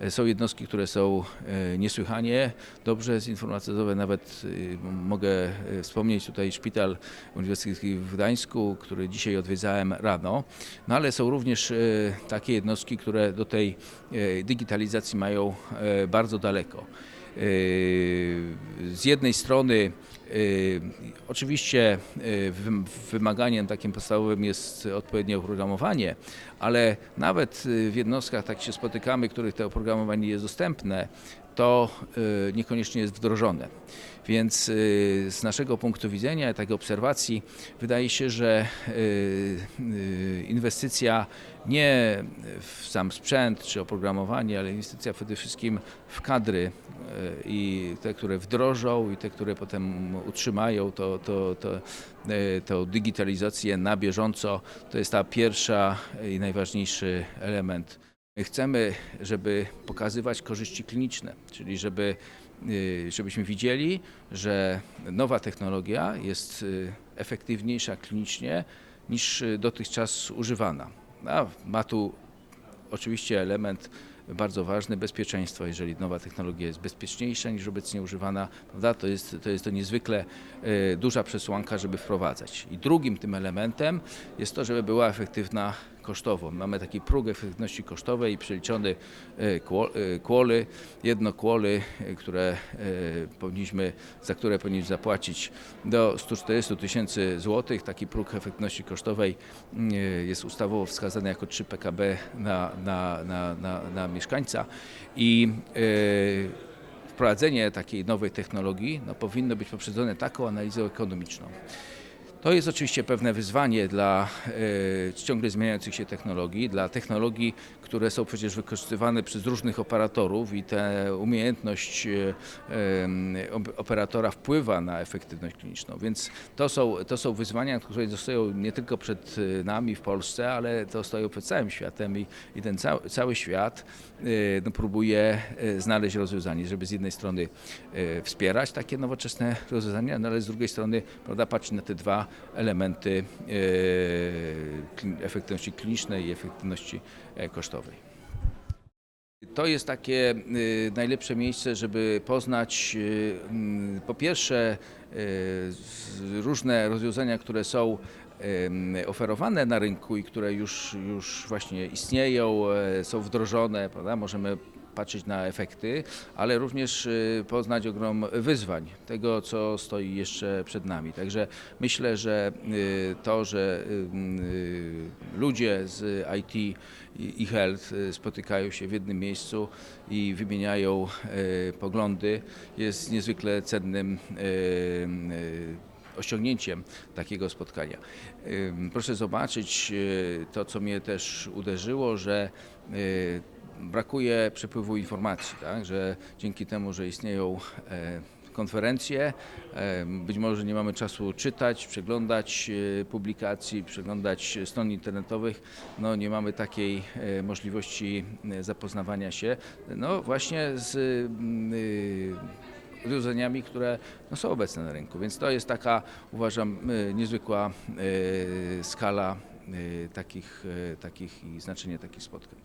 E, Są jednostki, które są e, niesłychanie dobrze zinformatyzowane. Nawet e, mogę wspomnieć tutaj szpital uniwersytecki w Gdańsku, który dzisiaj odwiedzałem rano. No ale są również takie jednostki, które do tej digitalizacji mają bardzo daleko. E, Z jednej strony e, oczywiście wym- wymaganiem takim podstawowym jest odpowiednie oprogramowanie, ale nawet w jednostkach tak się spotykamy, których to oprogramowanie jest dostępne, to niekoniecznie jest wdrożone. Więc z naszego punktu widzenia, takiej obserwacji, wydaje się, że inwestycja nie w sam sprzęt czy oprogramowanie, ale inwestycja przede wszystkim w kadry e, i te, które wdrożą i te, które potem utrzymają to, to, to, e, tą digitalizację na bieżąco, to jest ta pierwsza i najważniejszy element. My Chcemy, żeby pokazywać korzyści kliniczne, czyli żeby, żebyśmy widzieli, że nowa technologia jest efektywniejsza klinicznie niż dotychczas używana. A ma tu oczywiście element bardzo ważny bezpieczeństwa. Jeżeli nowa technologia jest bezpieczniejsza niż obecnie używana, prawda, to, jest, to jest to niezwykle e, duża przesłanka, żeby wprowadzać. I drugim tym elementem jest to, żeby była efektywna kosztowo. Mamy taki próg efektywności kosztowej przeliczony e, e, kłoly, jedno kłoly, e, które powinniśmy, za które powinniśmy zapłacić do 140 tysięcy złotych. Taki próg efektywności kosztowej jest ustawowo wskazany jako 3 PKB na, na, na, na, na mieszkańca i wprowadzenie takiej nowej technologii no, powinno być poprzedzone taką analizą ekonomiczną. To jest oczywiście pewne wyzwanie dla e, ciągle zmieniających się technologii, dla technologii, które są przecież wykorzystywane przez różnych operatorów i ta umiejętność e, operatora wpływa na efektywność kliniczną. Więc to są, to są wyzwania, które stoją nie tylko przed e, nami w Polsce, ale to stoją przed całym światem i, i ten cały, cały świat no, próbuje znaleźć rozwiązanie, żeby z jednej strony wspierać takie nowoczesne rozwiązania, no ale z drugiej strony prawda, patrzeć na te dwa elementy e, efektywności klinicznej i efektywności e, kosztowej. To jest takie y, najlepsze miejsce, żeby poznać po pierwsze różne rozwiązania, które są oferowane na rynku i które już, już właśnie istnieją, e, są wdrożone, prawda? możemy patrzeć na efekty, ale również y, poznać ogrom wyzwań, tego co stoi jeszcze przed nami. Także myślę, że y, to, że y, ludzie z IT i health spotykają się w jednym miejscu i wymieniają poglądy, jest niezwykle cennym osiągnięciem takiego spotkania. Proszę zobaczyć to, co mnie też uderzyło, że brakuje przepływu informacji, tak? że dzięki temu, że istnieją e, konferencje, e, być może nie mamy czasu czytać, przeglądać e, publikacji, przeglądać stron internetowych, no nie mamy takiej możliwości zapoznawania się, no właśnie z mm, y, rozwiązaniami, które no, są obecne na rynku. Więc to jest taka, uważam, niezwykła skala takich, takich i znaczenie takich spotkań.